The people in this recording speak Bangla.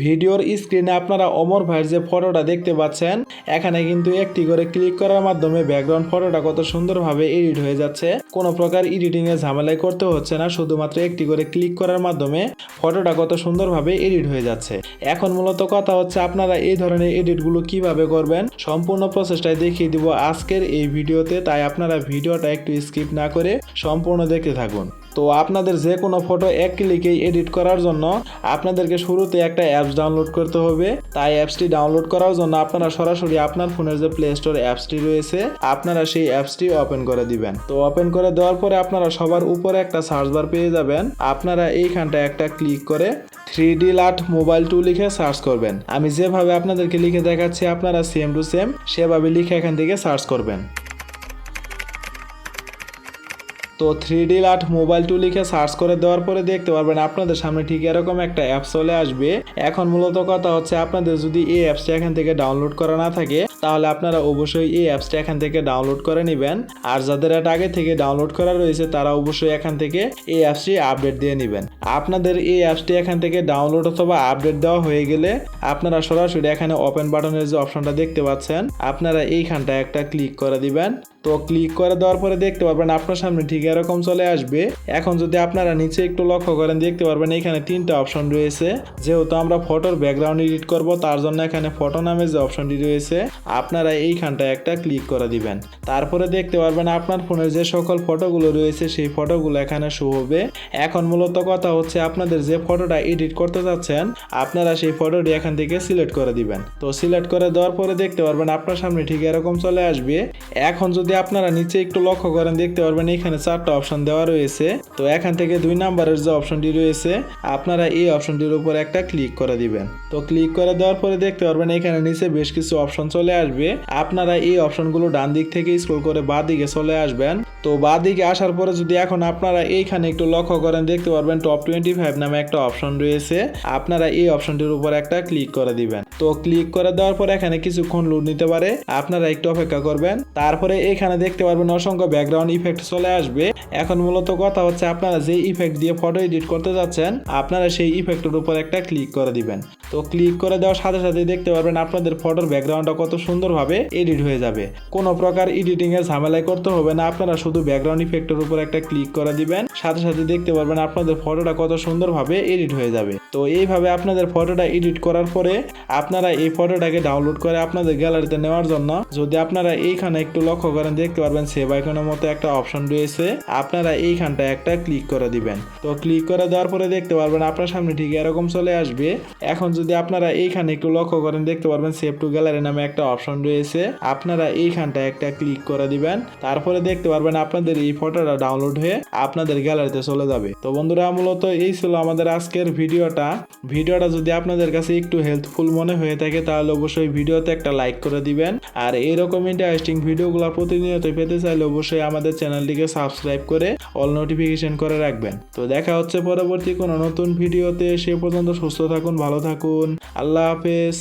ভিডিওর স্ক্রিনে আপনারা অমর ভাইয়ের যে ফটোটা দেখতে পাচ্ছেন, এখানে কিন্তু একটি করে ক্লিক করার মাধ্যমে ব্যাকগ্রাউন্ড ফটোটা কত সুন্দরভাবে এডিট হয়ে যাচ্ছে। কোনো প্রকার এডিটিং এ ঝামেলাই করতে হচ্ছে না, শুধুমাত্র একটি করে ক্লিক করার মাধ্যমে ফটোটা কত সুন্দরভাবে এডিট হয়ে যাচ্ছে। এখন মূলত কথা হচ্ছে আপনারা এই ধরনের এডিটগুলো কীভাবে করবেন, সম্পূর্ণ প্রসেসটাই দেখিয়ে দিব আজকের এই ভিডিওতে, তাই আপনারা ভিডিওটা একটু স্কিপ না করে সম্পূর্ণ দেখতে থাকুন। তো আপনাদের যে কোনো ফটো এক ক্লিকেই এডিট করার জন্য আপনাদেরকে শুরুতে একটা অ্যাপস ডাউনলোড করতে হবে। তাই অ্যাপসটি ডাউনলোড করার জন্য আপনারা সরাসরি আপনার ফোনের যে প্লে স্টোর অ্যাপসটি রয়েছে, আপনারা সেই অ্যাপসটি ওপেন করে দিবেন। তো ওপেন করে দেওয়ার পরে আপনারা সবার উপরে একটা সার্চ বার পেয়ে যাবেন। আপনারা এইখানটা একটা ক্লিক করে থ্রি ডি লাট মোবাইল টু লিখে সার্চ করবেন। আমি যেভাবে আপনাদেরকে লিখে দেখাচ্ছি, আপনারা সেম টু সেম সেভাবে লিখে এখান থেকে সার্চ করবেন। তো থ্রি ডি লাট মোবাইল টু লিখে সার্চ করে দেওয়ার পরে দেখতে পারবেন আপনাদের সামনে ঠিক এরকম একটা অ্যাপ চলে আসবে। এখন মূলত কথা হচ্ছে আপনাদের যদি এই অ্যাপসটা এখান থেকে ডাউনলোড করা না থাকে, তাহলে আপনারা অবশ্যই এই অ্যাপসটা এখান থেকে ডাউনলোড করে নেবেন। আর যাদের এটা আগে থেকে ডাউনলোড করা রয়েছে, তারা অবশ্যই এখান থেকে এই অ্যাপসটি আপডেট দিয়ে নেবেন। আপনাদের এই অ্যাপসটি এখান থেকে ডাউনলোড অথবা আপডেট দেওয়া হয়ে গেলে আপনারা সরাসরি এখানে ওপেন বাটনের যে অপশনটা দেখতে পাচ্ছেন, আপনারা এইখানটা একটা ক্লিক করে দিবেন। তো ক্লিক করে দেওয়ার পরে দেখতে পারবেন আপনার সামনে ঠিক এরকম চলে আসবে। এখন যদি আপনারা নিচে একটু লক্ষ্য করেন, দেখতে পারবেন এখানে তিনটা অপশন রয়েছে। যেহেতু আমরা ফটোর ব্যাকগ্রাউন্ড এডিট করব, তার জন্য এখানে ফটো নামে যে অপশনটি রয়েছে, আপনারা এইখানটা একটা ক্লিক করে দিবেন। তারপরে দেখতে পারবেন আপনার ফোনের যে সকল ফটোগুলো রয়েছে, সেই ফটোগুলো এখানে শো হবে। এখন মূলত কথা হচ্ছে, আপনাদের যে ফটোটা এডিট করতে যাচ্ছেন আপনারা সেই ফটোটি এখান থেকে সিলেক্ট করে দিবেন। তো সিলেক্ট করে দেওয়ার পরে দেখতে পারবেন আপনার সামনে ঠিক এরকম চলে আসবে। এখন যদি আপনারা নিচে একটু লক্ষ্য করেন, দেখতে পারবেন এখানে চারটা অপশন দেওয়া রয়েছে। তো এখান থেকে দুই নাম্বারের যে অপশনটি রয়েছে, আপনারা এই অপশনটির উপর একটা ক্লিক করে দিবেন। তো ক্লিক করে দেওয়ার পরে দেখতে পারবেন এখানে নিচে বেশ কিছু অপশন চলে আসবে। আপনারা এই অপশনগুলো ডান দিক থেকে স্ক্রল করে বা দিকে চলে আসবেন। তো বা দিকে আসার পরে যদি এখন আপনারা এইখানে একটু লক্ষ্য করেন, দেখতে পারবেন টপ টোয়েন্টি ফাইভ নামে একটা অপশন রয়েছে। আপনারা এই অপশনটির উপর একটা ক্লিক করে দিবেন। তো ক্লিক করে দেওয়ার পর এখানে কিছুক্ষণ লোড নিতে পারে। আপনারা একটু অপেক্ষা করবেন। তারপরে এখানে দেখতে পারবেন অসংখ্য ব্যাকগ্রাউন্ড ইফেক্ট চলে আসবে। এখন মূলত কথা হচ্ছে আপনারা যে ইফেক্ট দিয়ে ফটো এডিট করতে যাচ্ছেন, আপনারা সেই ইফেক্টের উপর একটা ক্লিক করে দিবেন। তো ক্লিক করে দেওয়ার সাথে সাথে দেখতে পারবেন আপনাদের ফটোর ব্যাকগ্রাউন্ডটা কত সুন্দরভাবে এডিট হয়ে যাবে। কোনো প্রকার এডিটিং এর ঝামেলাই করতে হবে না, আপনারা শুধু ব্যাকগ্রাউন্ড ইফেক্টের উপর একটা ক্লিক করে দিবেন, সাথে সাথে দেখতে পারবেন আপনাদের ফটোটা কত সুন্দরভাবে এডিট হয়ে যাবে। তো এইভাবে আপনাদের ফটোটা এডিট করার পরে আপনারা এই ফটোটাকে ডাউনলোড করে আপনাদের গ্যালারিতে নেওয়ার জন্য যদি আপনারা এইখানে একটু লক্ষ্য করেন, দেখতে পারবেন সেভ আইকনের মতো একটা অপশন রয়েছে, আপনারা এইখানটা একটা ক্লিক করে দিবেন। তো ক্লিক করে দেওয়ার পরে দেখতে পারবেন আপনার সামনে ঠিক এরকম চলে আসবে। এখন যদি আপনারা এইখানে একটু লক্ষ্য করেন, দেখতে পারবেন সেভ টু গ্যালারি নামে একটা অপশন রয়েছে। আপনারা এইখানটা একটা ক্লিক করে দিবেন। তারপরে দেখতে পারবেন আপনাদের এই ফটোটা ডাউনলোড হয়ে আপনাদের গ্যালারিতে চলে যাবে। তো বন্ধুরা, মূলত এই ছিল আমাদের আজকের ভিডিওটা। ভিডিওটা যদি আপনাদের কাছে একটু হেল্পফুল মনে হয়ে থাকে, তাহলে অবশ্যই ভিডিওতে একটা লাইক করে দিবেন। আর এইরকম ইন্টারেস্টিং ভিডিওগুলো প্রতিনিয়ত পেতে চাইলে অবশ্যই আমাদের চ্যানেলটিকে সাবস্ক্রাইব করে অল নোটিফিকেশন করে রাখবেন। তো দেখা হচ্ছে পরবর্তী কোনো নতুন ভিডিওতে। সে পর্যন্ত সুস্থ থাকুন, ভালো থাকুন। আল্লাহ হাফেজ।